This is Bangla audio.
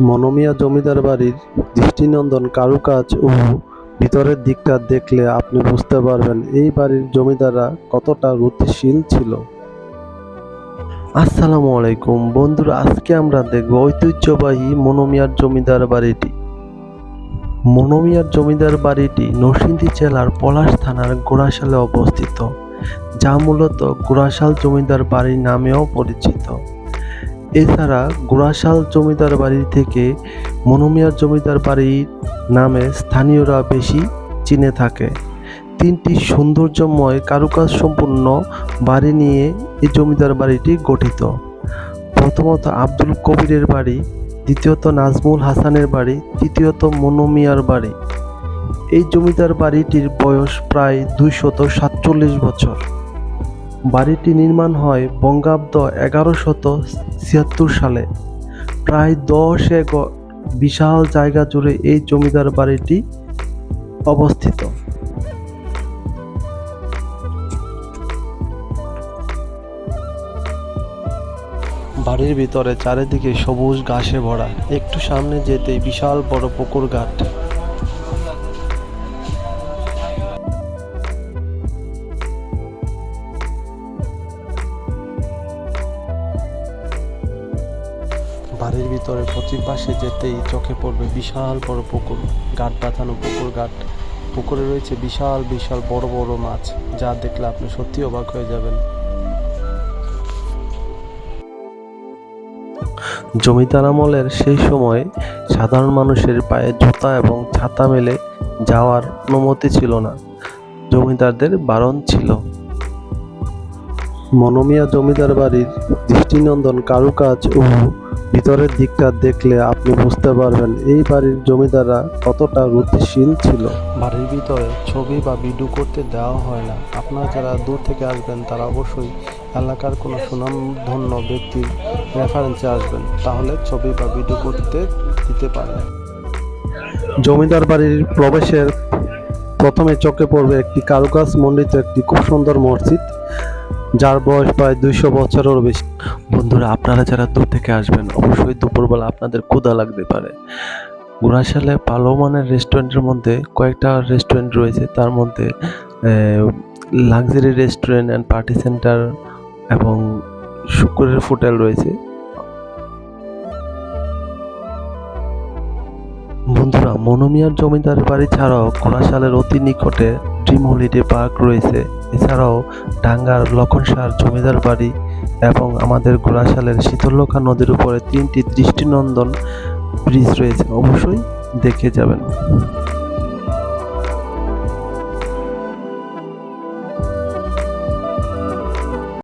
মনমিয়া জমিদার বাড়ির দৃষ্টিনন্দন কারুকাজ ও ভিতরের দিকটা দেখলে আপনি বুঝতে পারবেন এই বাড়ির জমিদাররা কতটা রুচিশীল ছিল। আসসালামু আলাইকুম। বন্ধুরা, আজকে আমরা দেখব ঐতিহ্যবাহী মনোমিয়ার জমিদার বাড়িটি। মনোমিয়ার জমিদার বাড়িটি নরসিংদী জেলার পলাশ থানার গোড়াশালে অবস্থিত, যা মূলত গোড়াশাল জমিদার বাড়ি নামেও পরিচিত। এছাড়া গোড়াশাল জমিদার বাড়ি থেকে মনোমিয়ার জমিদার বাড়ির নামে স্থানীয়রা বেশি চিনে থাকে। তিনটি সৌন্দর্যময় কারুকাজ সম্পূর্ণ বাড়ি নিয়ে এই জমিদার বাড়িটি গঠিত। প্রথমত আব্দুল কবিরের বাড়ি, দ্বিতীয়ত নাজমুল হাসানের বাড়ি, তৃতীয়ত মনোমিয়ার বাড়ি। এই জমিদার বাড়িটির বয়স প্রায় দুইশত সাতচল্লিশ বছর। বাড়িটি নির্মাণ হয় বঙ্গাব্দ এগারোশত ছিয়াত্তর সালে। প্রায় দশ একর বিশাল জায়গা জুড়ে এই জমিদার বাড়িটি অবস্থিত। বাড়ির ভিতরে চারিদিকে সবুজ ঘাসে ভরা। একটু সামনে যেতেই বিশাল বড় পুকুর ঘাট। বাড়ির ভিতরে পশ্চিম পাশে যেতেই চোখে পড়বে বিশাল বড় পুকুর। ঘাট বাঁধানো পুকুর ঘাট। পুকুরে রয়েছে বিশাল বিশাল বড় বড় মাছ, যা দেখলে আপনি সত্যি অবাক হয়ে যাবেন। জমিদার আমলের সেই সময় সাধারণ মানুষের পায়ে জুতা এবং ছাতা মেলে যাওয়ার অনুমতি ছিল না। জমিদারদের বারণ ছিল। মনোমিয়া জমিদার বাড়ির দৃষ্টিনন্দন কারুকাজ ও ভিতরের দিকটা দেখলে আপনি বুঝতে পারবেন এই বাড়ির জমিদাররা কতটা রুচিশীল ছিল। বাড়ির ভিতরে ছবি বা ভিডিও করতে দেওয়া হয় না। আপনারা যারা দূর থেকে আসবেন তারা অবশ্যই এলাকার কোনো সুনামধন্য ব্যক্তির রেফারেন্সে আসবেন। তাহলে ছবি বা ভিডিও করতে দিতে পারেন। জমিদার বাড়ির প্রবেশের প্রথমে চোখে পড়বে একটি কারুকাজ মণ্ডিত একটি খুব সুন্দর মসজিদ। যার বয়স প্রায় দুইশো বছরেরও বেশি। বন্ধুরা, আপনারা যারা দূর থেকে আসবেন, অবশ্যই দুপুরবেলা আপনাদের ক্ষুধা লাগতে পারে। গুড়াশালে ভালো মানের রেস্টুরেন্টের মধ্যে কয়েকটা রেস্টুরেন্ট রয়েছে। তার মধ্যে luxury restaurant and party centre এবং শুক্রের হোটেল রয়েছে। বন্ধুরা, মনোমিয়ার জমিদার বাড়ি ছাড়াও কোলাশালের অতি নিকটে ড্রিম হলিডে পার্ক রয়েছে। এছাড়াও ডাঙ্গার লক্ষণসার জমিদার বাড়ি এবং আমাদের গোড়াশালের শীতলক্ষা নদীর উপরে তিনটি দৃষ্টিনন্দন ব্রিজ রয়েছে। অবশ্যই দেখে যাবেন।